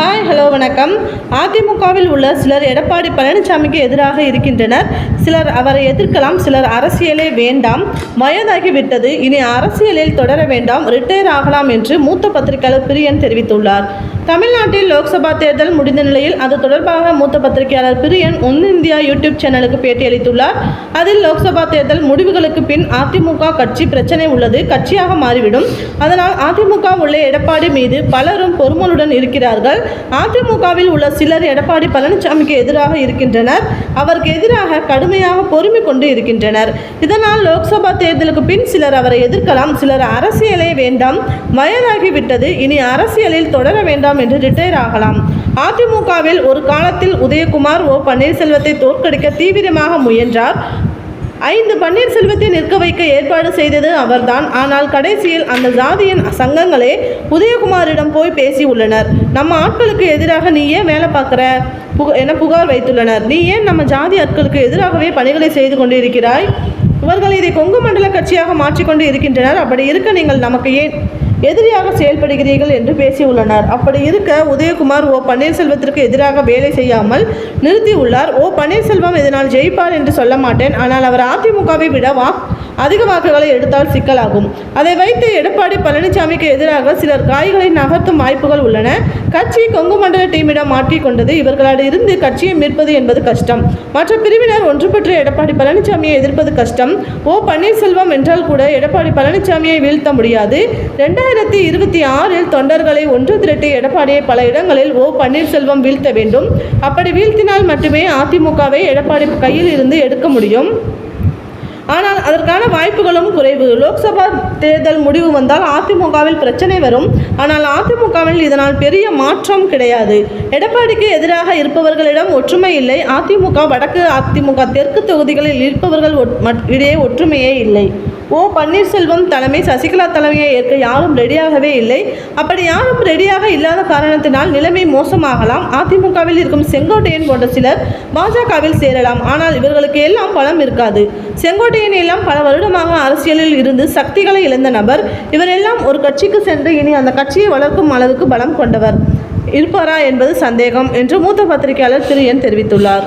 Hi hello வணக்கம். அதிமுகவில் உள்ள சிலர் எடப்பாடி பழனிசாமிக்கு எதிராக இருக்கின்றனர். சிலர் அவரை எதிர்க்கலாம் சிலர் அரசியலே வேண்டாம். வயதாகிவிட்டது. இனி அரசியலில் தொடர வேண்டாம். ரிட்டையர் ஆகலாம் என்று மூத்த பத்திரிகையாளர் பிரியன் தெரிவித்துள்ளார். தமிழ்நாட்டில் லோக்சபா தேர்தல் முடிந்த நிலையில் அது தொடர்பாக மூத்த பத்திரிகையாளர் பிரியன் ஒன் இந்தியா யூடியூப் சேனலுக்கு பேட்டியளித்துள்ளார். அதில் லோக்சபா தேர்தல் முடிவுகளுக்கு பின் அதிமுக கட்சி பிரச்சனை உள்ளது கட்சியாக மாறிவிடும். அதனால் அதிமுக உள்ள எடப்பாடி மீது பலரும் பொறுமலுடன் இருக்கிறார்கள். அதிமுகவில் உள்ள சிலர் எடப்பாடி பழனிசாமிக்கு எதிராக இருக்கின்றனர். அவருக்கு எதிராக கடுமையாக பொறுமை கொண்டு இருக்கின்றனர். இதனால் லோக்சபா தேர்தலுக்கு பின் சிலர் அவரை எதிர்க்கலாம் சிலர் அரசியலே வேண்டாம் வயதாகிவிட்டது. இனி அரசியலில் தொடர வேண்டாம் என்று ரிட்டையர் ஆகலாம். அதிமுகவில் ஒரு காலத்தில் உதயகுமார் ஓ பன்னீர்செல்வத்தை தோற்கடிக்க தீவிரமாக முயன்றார். ஐந்து பன்னீர்செல்வத்தை நிற்க வைக்க ஏற்பாடு செய்தது அவர்தான். ஆனால் கடைசியில் அந்த ஜாதியின் சங்கங்களே உதயகுமாரிடம் போய் பேசி உள்ளனர். நம்ம ஆட்களுக்கு எதிராக நீ ஏன் வேலை பார்க்குற? புக என புகார் வைத்துள்ளனர். நீ ஏன் நம்ம ஜாதி ஆட்களுக்கு எதிராகவே பணிகளை செய்து கொண்டிருக்கிறாய்? இவர்கள் இதை கொங்கு மண்டல கட்சியாக மாற்றிக்கொண்டு இருக்கின்றனர். அப்படி இருக்க நீங்கள் நமக்கு ஏன் எதிரியாக செயல்படுகிறீர்கள் என்று பேசியுள்ளனர். அப்படி இருக்க உதயகுமார் ஓ பன்னீர்செல்வத்திற்கு எதிராக வேலை செய்யாமல் நிறுத்தியுள்ளார். ஓ பன்னீர்செல்வம் இதனால் ஜெயிப்பார் என்று சொல்ல மாட்டேன். ஆனால் அவர் அதிமுகவை விட வா அதிக வாக்குகளை எடுத்தால் சிக்கலாகும். அதை வைத்து எடப்பாடி பழனிசாமிக்கு எதிராக சிலர் காய்களை நகர்த்தும் வாய்ப்புகள் உள்ளன. கட்சி கொங்கு மண்டல டீமிடம் மாற்றிக் கொண்டது இவர்களால் இருந்து கட்சியை மீட்பது என்பது கஷ்டம். மற்ற பிரிவினர் ஒன்றுபற்ற எடப்பாடி பழனிசாமியை எதிர்ப்பது கஷ்டம். ஓ பன்னீர்செல்வம் என்றால் கூட எடப்பாடி பழனிசாமியை வீழ்த்த முடியாது. ரெண்டாயிரத்தி இருபத்தி ஆறில் தொண்டர்களை ஒன்று திரட்டி எடப்பாடியை பல இடங்களில் ஓ பன்னீர்செல்வம் வீழ்த்த வேண்டும். அப்படி வீழ்த்தினால் மட்டுமே அதிமுகவை எடப்பாடி கையில் இருந்து எடுக்க முடியும். ஆனால் அதற்கான வாய்ப்புகளும் குறைவு. லோக்சபா தேர்தல் முடிவு வந்தால் அதிமுகவில் பிரச்சனை வரும். ஆனால் அதிமுகவில் இதனால் பெரிய மாற்றம் கிடையாது. எடப்பாடிக்கு எதிராக இருப்பவர்களிடம் ஒற்றுமை இல்லை. அதிமுக வடக்கு அதிமுக தெற்கு தொகுதிகளில் இருப்பவர்கள் ஒட்- மட்- இடையே ஒற்றுமையே இல்லை. ஓ பன்னீர்செல்வம் தலைமை சசிகலா தலைமையை ஏற்க யாரும் ரெடியாகவே இல்லை. அப்படி யாரும் ரெடியாக இல்லாத காரணத்தினால் நிலைமை மோசமாகலாம். அதிமுகவில் இருக்கும் செங்கோட்டையன் போன்ற சிலர் பாஜகவில் சேரலாம். ஆனால் இவர்களுக்கு எல்லாம் பலம் இருக்காது. செங்கோட்டையன் எல்லாம் பல வருடமாக அரசியலில் இருந்து சக்திகளை இழந்த நபர். இவரெல்லாம் ஒரு கட்சிக்கு சென்று இனி அந்த கட்சியை வளர்க்கும் அளவுக்கு பலம் கொண்டவர். இருப்பாரா என்பது சந்தேகம் என்று மூத்த பத்திரிகையாளர் திரு என் தெரிவித்துள்ளார்.